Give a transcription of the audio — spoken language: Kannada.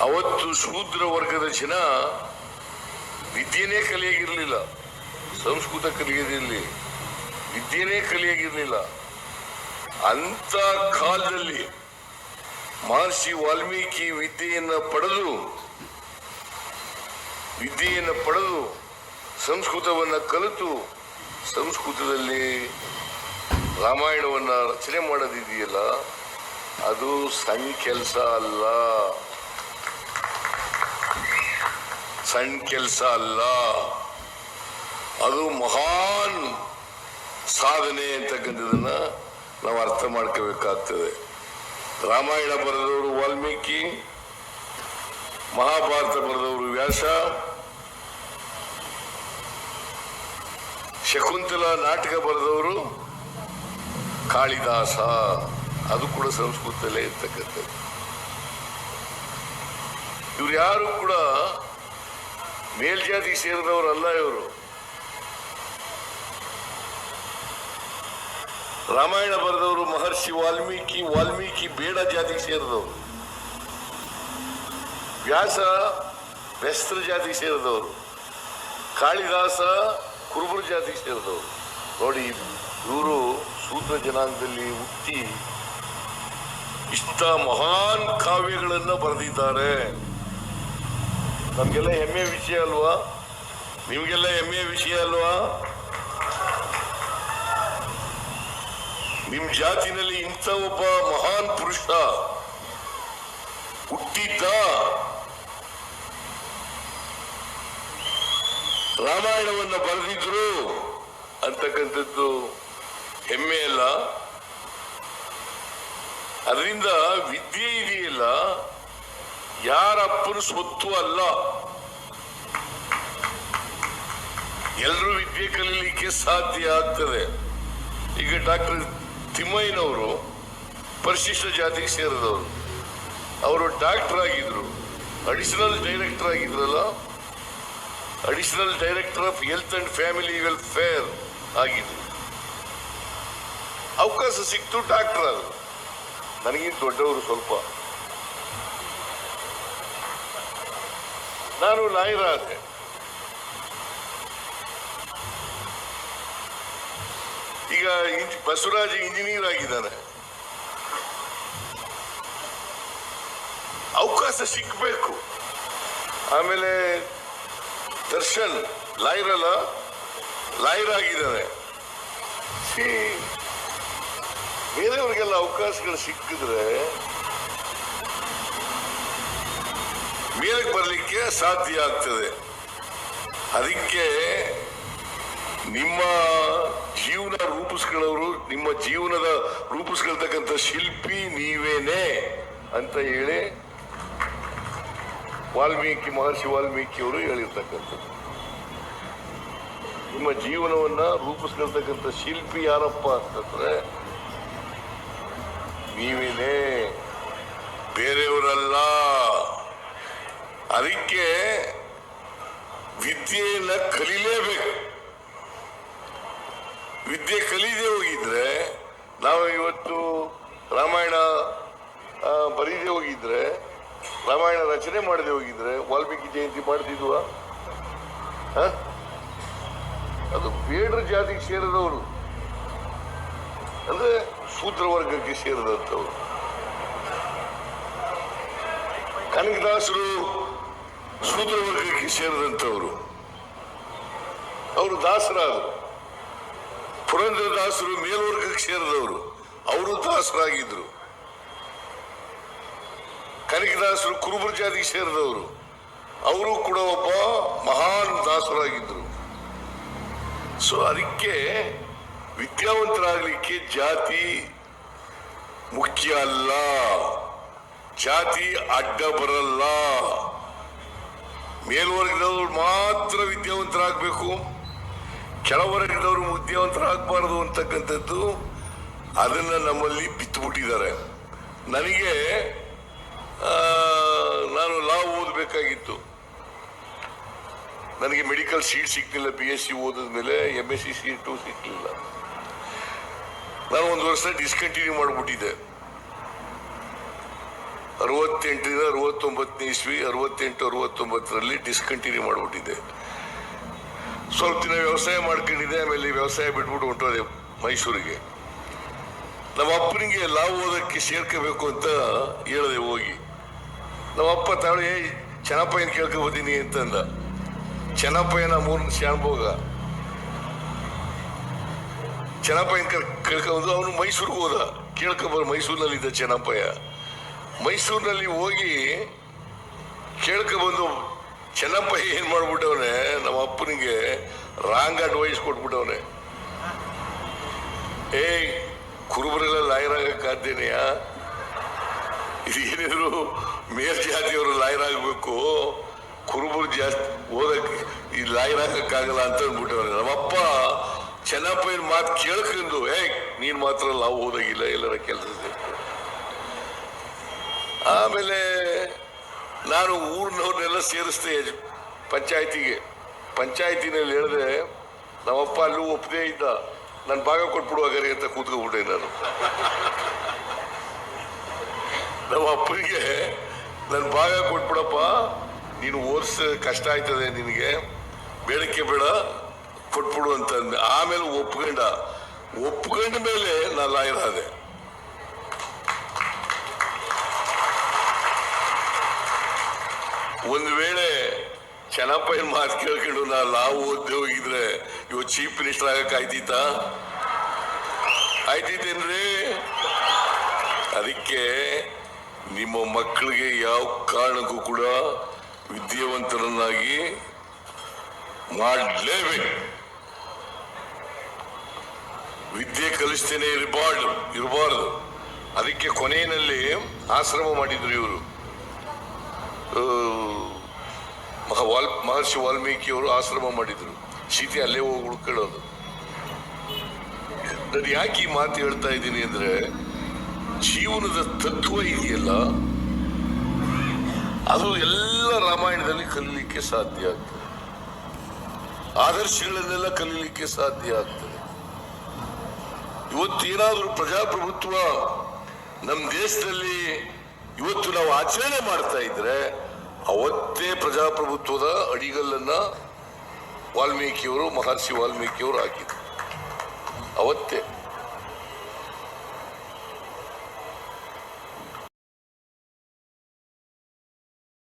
ಅವತ್ತು ಶೂದ್ರ ವರ್ಗದ ಜನ ವಿದ್ಯೆನೇ ಕಲಿಯಾಗಿರ್ಲಿಲ್ಲ. ಸಂಸ್ಕೃತ ಕಲಿಯದಿರಲಿ. ವಿದ್ಯೆನೇ ಕಲಿಯಾಗಿರ್ಲಿಲ್ಲ. ಅಂತ ಕಾಲದಲ್ಲಿ ಮಹರ್ಷಿ ವಾಲ್ಮೀಕಿ ವಿದ್ಯೆಯನ್ನು ಪಡೆದು ವಿದ್ಯೆಯನ್ನು ಪಡೆದು, ಸಂಸ್ಕೃತವನ್ನು ಕಲಿತು, ಸಂಸ್ಕೃತದಲ್ಲಿ ರಾಮಾಯಣವನ್ನ ರಚನೆ ಮಾಡೋದಿದೆಯಲ್ಲ ಅದು ಸಣ್ಣ ಕೆಲಸ ಅಲ್ಲ. ಸಣ್ಣ ಕೆಲಸ ಅಲ್ಲ. ಅದು ಮಹಾನ್ ಸಾಧನೆ ಅಂತಕ್ಕಂಥದನ್ನ ನಾವು ಅರ್ಥ ಮಾಡ್ಕೋಬೇಕಾಗ್ತದೆ. ರಾಮಾಯಣ ಬರೆದವರು ವಾಲ್ಮೀಕಿ, ಮಹಾಭಾರತ ಬರೆದವರು ವ್ಯಾಸ, ಶಕುಂತಲ ನಾಟಕ ಬರೆದವರು ಕಾಳಿದಾಸ. ಅದು ಕೂಡ ಸಂಸ್ಕೃತದಲ್ಲೇ ಇರ್ತಕ್ಕಂಥದ್ದು. ಇವ್ರು ಯಾರು ಕೂಡ ಮೇಲ್ಜಾತಿಗೆ ಸೇರಿದವರಲ್ಲ ಇವರು. ರಾಮಾಯಣ ಬರೆದವರು ಮಹರ್ಷಿ ವಾಲ್ಮೀಕಿ ವಾಲ್ಮೀಕಿ ಬೇಡ ಜಾತಿಗೆ ಸೇರಿದವರು. ವ್ಯಾಸ ಬೆಸ್ತ್ರ ಜಾತಿಗೆ ಸೇರಿದವರು. ಕಾಳಿದಾಸ ಕುರುಬರ ಜಾತಿಗೆ ಸೇರಿದವರು. ನೋಡಿ, ಇವರು ಸೂತ್ರ ಜನಾಂಗದಲ್ಲಿ ಹುಟ್ಟಿ ಇಷ್ಟ ಮಹಾನ್ ಕಾವ್ಯಗಳನ್ನು ಬರೆದಿದ್ದಾರೆ. ನಮ್ಗೆಲ್ಲ ಹೆಮ್ಮೆ ವಿಷಯ ಅಲ್ವಾ? ನಿಮಗೆಲ್ಲ ಹೆಮ್ಮೆ ವಿಷಯ ಅಲ್ವಾ? ನಿಮ್ಮ ಜಾತಿನಲ್ಲಿ ಇಂಥ ಒಬ್ಬ ಮಹಾನ್ ಪುರುಷ ಹುಟ್ಟಿದ್ದ? ರಾಮಾಯಣವನ್ನು ಬರೆದಿದ್ರು ಅಂತಕ್ಕಂಥದ್ದು ಹೆಮ್ಮೆ ಅಲ್ಲ. ಅದರಿಂದ ವಿದ್ಯೆ ಇದೆಯಲ್ಲ. ಯಾರ ಅಪ್ಪನ ಸ್ವತ್ತು ಅಲ್ಲ. ಎಲ್ಲರೂ ವಿದ್ಯೆ ಕಲೀಲಿಕ್ಕೆ ಸಾಧ್ಯ ಆಗ್ತದೆ. ಈಗ ಡಾಕ್ಟರ್ ತಿಮ್ಮಯ್ಯನವರು ಪರಿಶಿಷ್ಟ ಜಾತಿಗೆ ಸೇರಿದವರು. ಅವರು ಡಾಕ್ಟರ್ ಆಗಿದ್ರು. Additional director ಆಗಿದ್ರಲ್ಲ? Additional director of health and family welfare ಆಗಿದ್ರು. ಅವಕಾಶ ಸಿಕ್ತು ಡಾಕ್ಟರ್ ಆದ್ರು. ನನಗಿಂತ ದೊಡ್ಡವರು ಸ್ವಲ್ಪ ನಾನು ಲಾಯರ್ ಆದೆ ಈಗ ಬಸವರಾಜ್ ಇಂಜಿನಿಯರ್ ಆಗಿದ್ದಾನೆ. ಅವಕಾಶ ಸಿಕ್ಕಬೇಕು ಆಮೇಲೆ ದರ್ಶನ್ ಲಾಯರ್ ಅಲ್ಲ, ಲಾಯರ್ ಆಗಿದ್ದಾನೆ. ಬೇರೆಯವ್ರಿಗೆಲ್ಲ ಅವಕಾಶಗಳು ಸಿಕ್ಕಿದ್ರೆ ಮೇಲಕ್ಕೆ ಬರಲಿಕ್ಕೆ ಸಾಧ್ಯ ಆಗ್ತದೆ. ಅದಕ್ಕೆ ನಿಮ್ಮ ಜೀವನ ರೂಪಿಸ್ಕೊಳ್ಳೋರು, ನಿಮ್ಮ ಜೀವನದ ರೂಪಿಸ್ಕೊಳ್ತಕ್ಕಂಥ ಶಿಲ್ಪಿ ನೀವೇನೆ ಅಂತ ಹೇಳಿ ವಾಲ್ಮೀಕಿ ಮಹರ್ಷಿ ವಾಲ್ಮೀಕಿ ಅವರು ಹೇಳಿರ್ತಕ್ಕಂಥದ್ದು. ನಿಮ್ಮ ಜೀವನವನ್ನ ರೂಪಿಸ್ಕೊಳ್ತಕ್ಕಂಥ ಶಿಲ್ಪಿ ಯಾರಪ್ಪ ಅಂತಂದ್ರೆ ನೀವೇನೇ. ಬೇರೆಯವರಲ್ಲ. ಅದಕ್ಕೆ ವಿದ್ಯೆಯನ್ನ ಕಲೀಲೇಬೇಕು. ವಿದ್ಯೆ ಕಲೀದೇ ಹೋಗಿದ್ರೆ, ನಾವು ಇವತ್ತು ರಾಮಾಯಣ ಬರೀದೇ ಹೋಗಿದ್ರೆ, ರಾಮಾಯಣ ರಚನೆ ಮಾಡದೆ ಹೋಗಿದ್ರೆ, ವಾಲ್ಮೀಕಿ ಜಯಂತಿ ಮಾಡ್ತಿದ್ವಾ? ಅದು ಬೇಡ್ರ ಜಾತಿಗೆ ಸೇರಿದವರು. ಅಂದ್ರೆ ಸೂತ್ರ ವರ್ಗಕ್ಕೆ ಸೇರಿದಂಥವ್ರು. ಕನಕದಾಸರು ಶೂದ್ರ ಸೇರಿದಂಥವರು. ಅವರು ದಾಸರಾದರು. ಪುರಂದರದಾಸರು ಮೇಲ್ವರ್ಗಕ್ಕೆ ಸೇರಿದವರು. ಅವರು ದಾಸರಾಗಿದ್ದರು ಕನಕದಾಸರು ಕುರುಬರ ಜಾತಿಗೆ ಸೇರಿದವರು. ಅವರು ಕೂಡ ಒಬ್ಬ ಮಹಾನ್ ದಾಸರಾಗಿದ್ದರು ಸೊ ಅದಕ್ಕೆ ವಿದ್ಯಾವಂತರಾಗಲಿಕ್ಕೆ ಜಾತಿ ಮುಖ್ಯ ಅಲ್ಲ. ಜಾತಿ ಅಡ್ಡ ಬರಲ್ಲ. ಮೇಲ್ವರ್ಗದವರು ಮಾತ್ರ ವಿದ್ಯಾವಂತರಾಗಬೇಕು, ಕೆಳವರ್ಗದವರು ಉದ್ಯಾವಂತರಾಗಬಾರದು ಅಂತಕ್ಕಂಥದ್ದು ಅದನ್ನ ನಮ್ಮಲ್ಲಿ ಬಿತ್ತುಬಿಟ್ಟಿದ್ದಾರೆ ನನಗೆ ನಾನು ಲಾ ಓದಬೇಕಾಗಿತ್ತು. ನನಗೆ ಮೆಡಿಕಲ್ ಸೀಟ್ ಸಿಕ್ಕಲಿಲ್ಲ ಬಿ ಎಸ್ ಸಿ ಓದಿದ ಮೇಲೆ ಎಂ ಎಸ್ ಸಿ ಸೀಟು ಸಿಕ್ಕಲಿಲ್ಲ ನಾನು ಒಂದು ವರ್ಷ ಡಿಸ್ಕಂಟಿನ್ಯೂ ಮಾಡಿಬಿಟ್ಟಿದ್ದೆ. ಅರವತ್ತೆಂಟರಿಂದ ಅರವತ್ತೊಂಬತ್ತನೇ ಇಸ್ವಿ, ಅರವತ್ತೆಂಟು, ಅರವತ್ತೊಂಬತ್ತರಲ್ಲಿ ಡಿಸ್ಕಂಟಿನ್ಯೂ ಮಾಡಿಬಿಟ್ಟಿದೆ ಸ್ವಲ್ಪ ದಿನ ವ್ಯವಸಾಯ ಮಾಡ್ಕೊಂಡಿದ್ದೆ, ಆಮೇಲೆ ವ್ಯವಸಾಯ ಬಿಟ್ಬಿಟ್ಟು ಹೊಂಟೋದೆ ಮೈಸೂರಿಗೆ. ನಮ್ಮ ಅಪ್ಪನಿಗೆ ಲಾಭ ಓದಕ್ಕೆ ಸೇರ್ಕೋಬೇಕು ಅಂತ ಹೇಳಿದೆ ಹೋಗಿ. ನಮ್ಮ ಅಪ್ಪ ತಾಳು ಚೆನ್ನಪ್ಪಯ್ಯನ ಕೇಳ್ಕೊಬೋದೀನಿ ಅಂತಂದ. ಚೆನ್ನಪ್ಪಯ್ಯನ ಮೂರು ಶಾಣಭೋಗ ಚೆನ್ನಪ್ಪಯ್ಯನ ಕೇಳ್ಕೊಂಡು ಅವನು ಮೈಸೂರಿಗೆ ಹೋದ. ಕೇಳ್ಕೊಬಾರ ಮೈಸೂರಿನಲ್ಲಿದ್ದ ಚೆನ್ನಪ್ಪಯ್ಯ. ಮೈಸೂರಿನಲ್ಲಿ ಹೋಗಿ ಕೇಳ್ಕೊಬಂದು ಚೆನ್ನಪ್ಪ ಏನ್ ಮಾಡ್ಬಿಟ್ಟವನೆ ನಮ್ಮ ಅಪ್ಪನಿಗೆ ರಾಂಗ್ ಅಡ್ವೈಸ್ ಕೊಟ್ಬಿಟ್ಟವನೆ ಏಯ್, ಕುರುಬರೆಲ್ಲ ಲಾಯರ್ ಆಗಕ್ಕಾದ್ದೇನೆಯಾ ಇದು ಏನಿದ್ರು ಮೇಲ್ ಜಾತಿಯವರು ಲಾಯರ್ ಆಗಬೇಕು. ಕುರುಬರು ಜಾಸ್ತಿ ಓದಕ್ಕೆ ಈ ಲಾಯರ್ ಆಗಕ್ಕಾಗಲ್ಲ ಅಂತ ಅಂದ್ಬಿಟ್ಟವನೆ ನಮ್ಮಪ್ಪ ಏನ್ ಮಾತು ಕೇಳ್ಕೊಂಡು, ಏಯ್, ನೀನ್ ಮಾತ್ರ ಲಾವ್ ಓದಾಗಿಲ್ಲ ಎಲ್ಲರ ಕೆಲಸ ಆಮೇಲೆ ನಾನು ಊರಿನವ್ರನ್ನೆಲ್ಲ ಸೇರಿಸ್ದೆ ಪಂಚಾಯತಿಗೆ. ಪಂಚಾಯತಿನಲ್ಲಿ ಹೇಳಿದೆ, ನಮ್ಮಪ್ಪ ಅಲ್ಲೂ ಒಪ್ಪದೇ ಇದ್ದ ನನ್ನ ಭಾಗ ಕೊಟ್ಬಿಡು ಹಾಗಾರೆ ಅಂತ ಕೂತ್ಕೊಂಡ್ಬಿಟ್ಟೆ ನಾನು. ನಮ್ಮ ಅಪ್ಪನಿಗೆ ನನ್ನ ಭಾಗ ಕೊಟ್ಬಿಡಪ್ಪ. ನೀನು ಓದಿಸ ಕಷ್ಟ ಆಯ್ತದೆ ನಿನಗೆ. ಬೇಡಕ್ಕೆ ಬೇಡ. ಕೊಟ್ಬಿಡು ಅಂತ ಆಮೇಲೆ ಒಪ್ಕೊಂಡ. ಒಪ್ಕೊಂಡ ಮೇಲೆ ನಾನು ಲಾಯರ್ ಆದೆ. ಒಂದು ವೇಳೆ ಚೆನ್ನಪ್ಪಯ್ಯನ ಮಾತು ಕೇಳ್ಕೊಂಡು ನಾ ಲಾವು ಓದ್ದೆ ಹೋಗಿದ್ರೆ ಇವತ್ತು ಚೀಫ್ ಮಿನಿಸ್ಟರ್ ಆಗಕ್ಕೆ ಆಯ್ತಿತ್ತಾ? ಆಯ್ತಿತ್ತೇನ್ರಿ? ಅದಕ್ಕೆ ನಿಮ್ಮ ಮಕ್ಕಳಿಗೆ ಯಾವ ಕಾರಣಕ್ಕೂ ಕೂಡ ವಿದ್ಯಾವಂತರನ್ನಾಗಿ ಮಾಡಲೇಬೇಕು. ವಿದ್ಯೆ ಕಲಿಸ್ತೇನೆ ಇರಬಾರ್ದು ಇರಬಾರ್ದು. ಅದಕ್ಕೆ ಕೊನೆಯಲ್ಲಿ ಆಶ್ರಮ ಮಾಡಿದ್ರು ಇವರು. ವಾಲ್, ಮಹರ್ಷಿ ವಾಲ್ಮೀಕಿ ಅವರು ಆಶ್ರಮ ಮಾಡಿದ್ರು. ಸೀತೆ ಅಲ್ಲೇ ಹೋಗಿ ಉಳ್ಕೊಳ್ಳೋದು ನಾನು ಯಾಕೆ ಈ ಮಾತು ಹೇಳ್ತಾ ಇದ್ದೀನಿ ಅಂದ್ರೆ, ಜೀವನದ ತತ್ವ ಇದೆಯಲ್ಲ, ಅದು ಎಲ್ಲ ರಾಮಾಯಣದಲ್ಲಿ ಕಲೀಲಿಕ್ಕೆ ಸಾಧ್ಯ ಆಗ್ತದೆ. ಆದರ್ಶಗಳನ್ನೆಲ್ಲ ಕಲೀಲಿಕ್ಕೆ ಸಾಧ್ಯ ಆಗ್ತದೆ. ಇವತ್ತೇನಾದ್ರೂ ಪ್ರಜಾಪ್ರಭುತ್ವ ನಮ್ಮ ದೇಶದಲ್ಲಿ ಇವತ್ತು ನಾವು ಆಚರಣೆ ಮಾಡ್ತಾ ಇದ್ರೆ ಅವತ್ತೇ ಪ್ರಜಾಪ್ರಭುತ್ವದ ಅಡಿಗಲ್ಲನ್ನ ವಾಲ್ಮೀಕಿಯವರು ಮಹರ್ಷಿ ವಾಲ್ಮೀಕಿಯವರು ಹಾಕಿದ್ರು. ಅವತ್ತೇ.